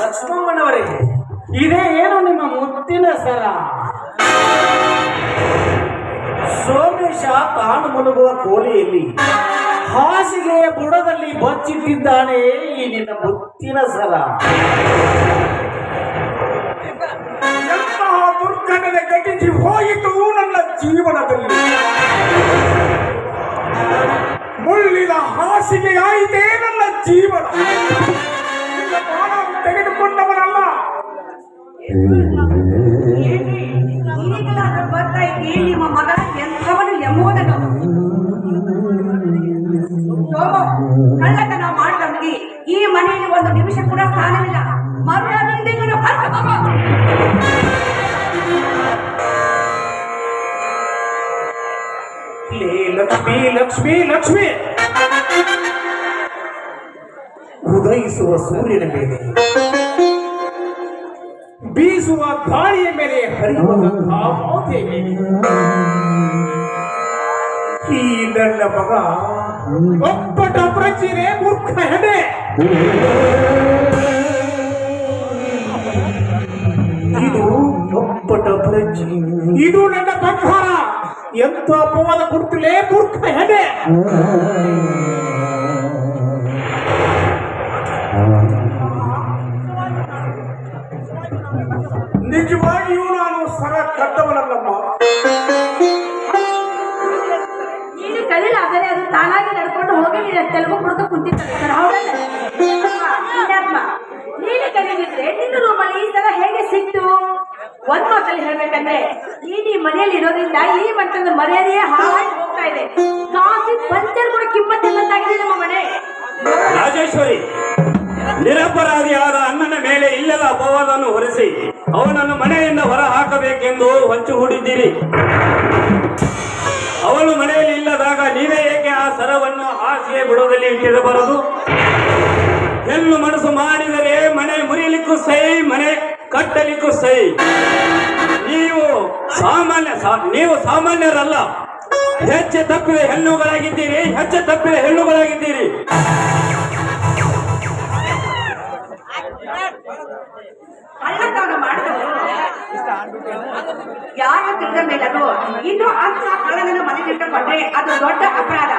ಲಕ್ಷ್ಮಮ್ಮನವರೇ, ಇದೇ ಏನು ನಿಮ್ಮ ಮುತ್ತಿನ ಸರ? ಸೋಮೇಶ ತಾನು ಮುಳುಗುವ ಕೋಲೆಯಲ್ಲಿ ಹಾಸಿಗೆಯ ಬುಡದಲ್ಲಿ ಬಚ್ಚಿಟ್ಟಿದ್ದಾನೆ ಈ ನಿನ್ನ ಮುತ್ತಿನ ಸರ. ಎಂತಹ ದುರ್ಘಟನೆ ಘಟಿಸಿ ಹೋಯಿತು ನನ್ನ ಜೀವನದಲ್ಲಿ. ಮುಳ್ಳಿನ ಹಾಸಿಗೆಯಾಯಿತೇ ನನ್ನ ಜೀವನ. ತೆಗೆದುಕೊಂಡವನಲ್ಲ. ಈಗಲಾದ್ರೂ ಗೊತ್ತಾಯ್ತು ನಿಮ್ಮ ಎಂಬುದನ್ನು ಕಳ್ಳತನ ಈ ಮನೆಯಲ್ಲಿ ಒಂದು ನಿಮಿಷ ಕೂಡ ಸ್ಥಾನವಿಲ್ಲ. ಲಕ್ಷ್ಮಿ ಲಕ್ಷ್ಮಿ ಲಕ್ಷ್ಮಿ. ಉದಯಿಸುವ ಸೂರ್ಯನ ಮೇಲೆ. ಬೀಸುವ ಗಾಳಿಯ ಮೇಲೆ ಹರಿಯುವ ಈ ನನ್ನ ಮಗ ಒಪ್ಪಟ ಪ್ರಚಿರೆ ಮೂರ್ಖ ಹೆಡೆ ಇದು ಒಪ್ಪಟ ಪ್ರಜಿ ಇದು ನನ್ನ ಬಂಗಾರ ಎಂತ ಅಪವಾದ ಕೊಡ್ತಿಲೇ ಮೂರ್ಖ ಹೆಡೆ ನಿಜವಾಗಿಯೂ ನಾನು ಸರ ಕಟ್ಟವನಲ್ಲಮ್ಮ. ನೀನು ಕಲಿಲಾದರೆ ಅದು ತಾನಾಗಿ ನಡ್ಕೊಂಡು ಹೋಗಿ ನೀನು ತೆಲುಗು ಕುಡಿದು ಕುಂತಿರ್ತಾರೆ ಸರ್, ಹೌದಲ್ಲ? ನೀನು ಕಲಿಯಿದ್ರೆ ನಿನ್ನ ರೂಮಲ್ಲಿ ಈ ತರ ಹೇಗೆ ಸಿಕ್ತು? ಒಂದ್ ಮಾತಲ್ಲಿ ಹೇಳ್ಬೇಕಂದ್ರೆ ಈ ಮನೆಯಲ್ಲಿ ಇರೋದ್ರಿಂದ ಈ ಮಟ್ಟದ ಮರ್ಯಾದೆಯೇ ಹಾಳಾಗಿ ಹೋಗ್ತಾ ಇದೆ. ಕಾಫಿ ಪಂಚರ್ ಕೂಡ ಕಿಮ್ಮತ್ತಿಲ್ಲದಾಗಿದೆ ನಮ್ಮ ಮನೆ. ರಾಜೇಶ್ವರಿ ನಿರಪರಾಧಿಯಾದ ಅಣ್ಣನ ಮೇಲೆ ಇಲ್ಲದ ಅಪವಾದವನ್ನು ಹೊರಿಸಿ ಅವನನ್ನು ಮನೆಯಿಂದ ಹೊರ ಹಾಕಬೇಕೆಂದು ಹೊಂಚು ಹೂಡಿದ್ದೀರಿ. ಅವಳು ಮನೆಯಲ್ಲಿ ಇಲ್ಲದಾಗ ನೀವೇ ಏಕೆ ಆ ಸರವನ್ನು ಹಾಸಿಗೆ ಬಿಡೋದಲ್ಲಿ ಇಟ್ಟಿರಬಾರದು? ಹೆಣ್ಣು ಮನಸ್ಸು ಮಾಡಿದರೆ ಮನೆ ಮುರಿಯಲಿಕ್ಕೂ ಸೈ ಮನೆ ಕಟ್ಟಲಿಕ್ಕೂ ಸೈ ನೀವು ಸಾಮಾನ್ಯ ನೀವು ಸಾಮಾನ್ಯರಲ್ಲ. ಹೆಚ್ಚು ತಪ್ಪಿದ ಹೆಣ್ಣುಗಳಾಗಿದ್ದೀರಿ, ಹೆಚ್ಚು ತಪ್ಪಿದ ಹೆಣ್ಣುಗಳಾಗಿದ್ದೀರಿ. ಯಾರ ತಿಳಿದ ಮೇಲೂ ಇನ್ನು ಅಂತ ಅದು ದೊಡ್ಡ ಅಪರಾಧ.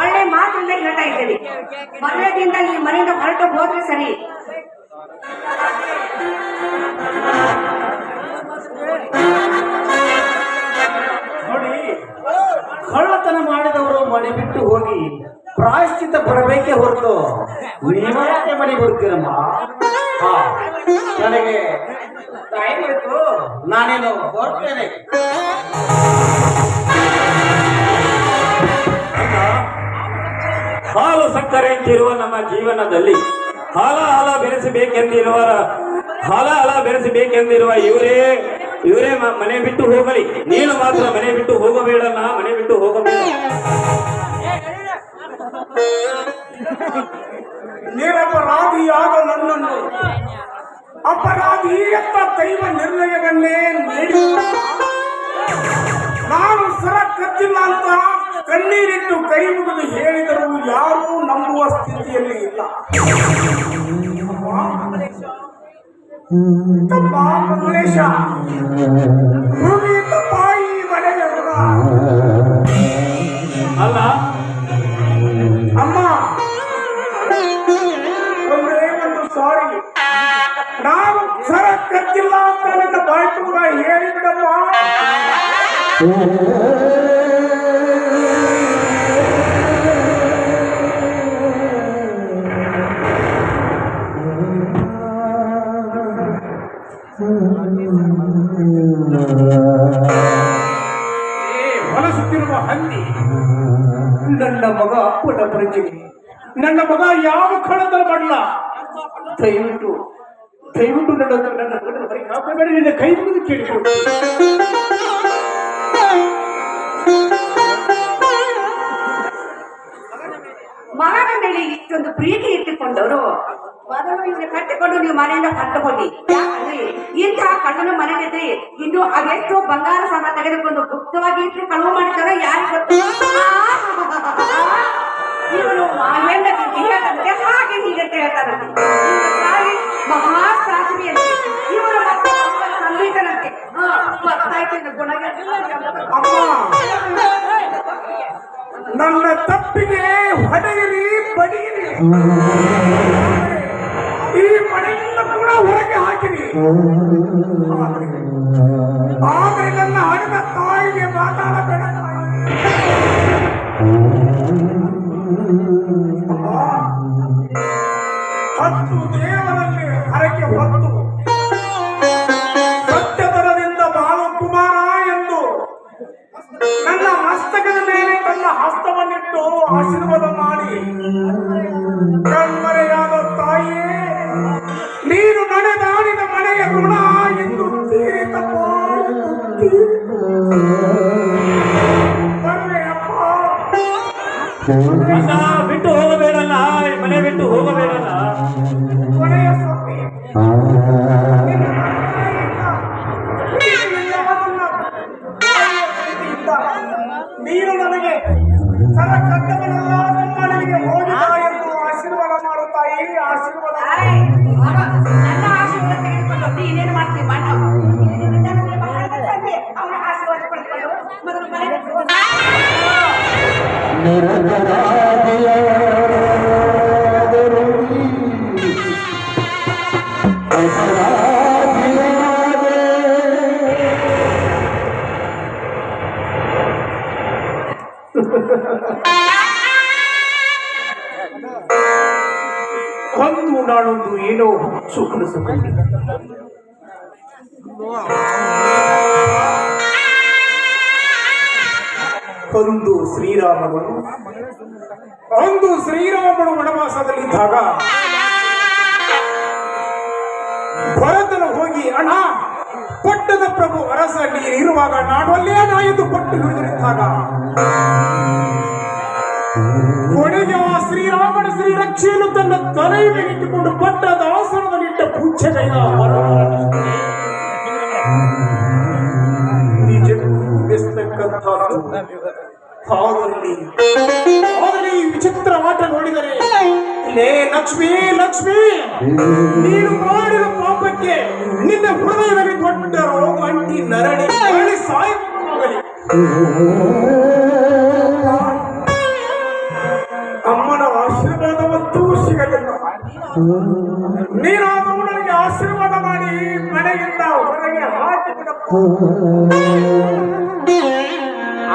ಒಳ್ಳೆ ಮಾತಿಂದ ಹೇಳ್ತಾ ಇದ್ದೇನೆ. ಮರ್ಯಾದೆಯಿಂದ ಈ ಮನೆಯಿಂದ ಹೊರಟು ಹೋದ್ರೆ ಸರಿ. ನೋಡಿ, ಕಳ್ಳತನ ಮಾಡಿದವರು ಮನೆ ಬಿಟ್ಟು ಹೋಗಿ ಪ್ರಾಯಶ್ಚಿತ ಬರಬೇಕೆ ಹೊರತು ನೀವ್ಯಾಕೆ ಮನೆ ಬಿಡ್ತೀರಮ್ಮ ನನಗೆ ಟೈಮ್ ಆಯ್ತು. ನಾನೇನು ಹೊರಡ್ತೇನೆ ಹಾಲು ಸಕ್ಕರೆ ಅಂತಿರುವ ನಮ್ಮ ಜೀವನದಲ್ಲಿ ಹಾಲ ಹಾಲ ಬೆರೆಸಬೇಕೆಂದಿರುವ ಹಾಲ ಹಾಲ ಬೆರೆಸಬೇಕೆಂದಿರುವ ಇವರೇ ಇವರೇ ಮನೆ ಬಿಟ್ಟು ಹೋಗಲಿ. ನೀನು ಮಾತ್ರ ಮನೆ ಬಿಟ್ಟು ಹೋಗಬೇಡಲ್ಲ ಮನೆ ಬಿಟ್ಟು ಹೋಗಬೇಡ. ನಿರಪರಾಧಿಯಾದ ನನ್ನನ್ನು, ಅಪರಾಧಿ ಎತ್ತ ದೈವ ನಿರ್ಣಯವನ್ನೇ ನೀಡಿ ಕಣ್ಣೀರಿಟ್ಟು ಕೈ ಮುಗಿದು ಹೇಳಿದರೂ ಯಾರೂ ನಂಬುವ ಸ್ಥಿತಿಯಲ್ಲಿ ಇಲ್ಲ. ತಮ್ಮ ಮಂಗಳೇಶ. ಮಗ ಅಪ್ಪಟ ಪರಿಚಯ. ನನ್ನ ಮಗ ಯಾವ ಕಳ್ಳತನ ಮಾಡಲ್ಲ ದಯವಿಟ್ಟು ದಯವಿಟ್ಟು ನನ್ನ ನನ್ನ ಮಗನ ನಿನ್ನ ಕೈ ಮುಗಿದು ಕೇಳಿಕೊಂಡು. ಮಗನ ಮೇಲೆ ಇಷ್ಟೊಂದು ಪ್ರೀತಿ ಇಟ್ಟುಕೊಂಡವರು ಮೊದಲು ಇವನ್ನ ಕಟ್ಟಿಕೊಂಡು ನೀವು ಮನೆಯಿಂದ ಯಾಕಂದ್ರೆ ಇಂತಹ ಕಳ್ಳನ ಮನೆಯಲ್ಲಿ ಇನ್ನು ಅದೆಷ್ಟೋ ಬಂಗಾರ ಸಾಲ ತೆಗೆದುಕೊಂಡು ಗುಪ್ತವಾಗಿ ಇಟ್ಟು ಕಳುವು ಮಾಡಿದ್ದಾರೋ ಯಾರು ಗೊತ್ತು? ಹೆಂಡತಿ ಹೇಗಂತೆ ಹಾಗೆ ಹೀಗೆ ಹೇಳ್ತಾರಂತೆ ಇವ್ರ ತಾಯಿ ಮಹಾ ಸಾಧ್ವಿ ಅಂತ ಹಾ ನನ್ನ ತಪ್ಪಿಗೆ ಹೊಡೆಯಿರಿ ಬಡಿಯಿರಿ. ಈ ಮನೆಯನ್ನು ಕೂಡ ಹೊರಗೆ ಹಾಕಿರಿ. ಆದ್ರೆ- ನನ್ನ ಹಣದ ತಾಯಿಗೆ ಮಾತಾಡಬೇಡ ಹತ್ತು ದೇವರಲ್ಲಿ ಬಿಟ್ಟು ಹೋಗಬೇಡಲ್ಲ ಮನೆ ಬಿಟ್ಟು ಹೋಗಬೇಡಲ್ಲ. ನೀನು ನನಗೆ ಸರ ಕಟ್ಟವನಲ್ಲ ನಮ್ಮನೆಗೆ ಹೋಗಿದ ಒಂದು ನಾಳೊಂದು ಏನೋ ಹುಚ್ಚು ಕನಸುಕೊಂಡಿದ್ದೆ ಒಂದು ಶ್ರೀರಾಮನು. ಅಂದು ಶ್ರೀರಾಮನು ವನವಾಸದಲ್ಲಿದ್ದಾಗ ಭರತನು ಹೋಗಿ, ಅಣ್ಣ, ಪಟ್ಟದ ಪ್ರಭು ಅರಸ ಇರುವಾಗ ನಾನು ಅಲ್ಲೇ ನಾ ಎಂದು ಪಟ್ಟು ಹಿಡಿದಿರುತ್ತಾಗ? ಕೊನೆಗೆ ಆ ಶ್ರೀರಾಮನ ಶ್ರೀ ರಕ್ಷೆಯನ್ನು ತನ್ನ ತಲೆಯ ಮೇಲೆ ಇಟ್ಟುಕೊಂಡು ಪಟ್ಟದ ಆಸನದಲ್ಲಿಟ್ಟ ಪೂಜ್ಯಗೈದ ಈ ವಿಚಿತ್ರ ಆಟ ನೋಡಿದರೆ ಲೇ ಲಕ್ಷ್ಮಿ ಲಕ್ಷ್ಮಿ, ನೀನು ಮಾಡಿದ ಪಾಪಕ್ಕೆ ನಿನ್ನ ಹೃದಯದಲ್ಲಿ ದೊಡ್ಡ ರೋಗ, ಅಂಟಿ, ನರಳಿ ನರಳಿ ಸಾಯಿ ಅಮ್ಮನ ಆಶೀರ್ವಾದವಂತೂ ಸಿಗಲಿಲ್ಲ. ನೀನಾದರೂ ನನಗೆ ಆಶೀರ್ವಾದ ಮಾಡಿ ಮನೆಯಿಂದ ಹೊರಗೆ ಹಾಕಿಬಿಡಪ್ಪ.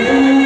ಇದು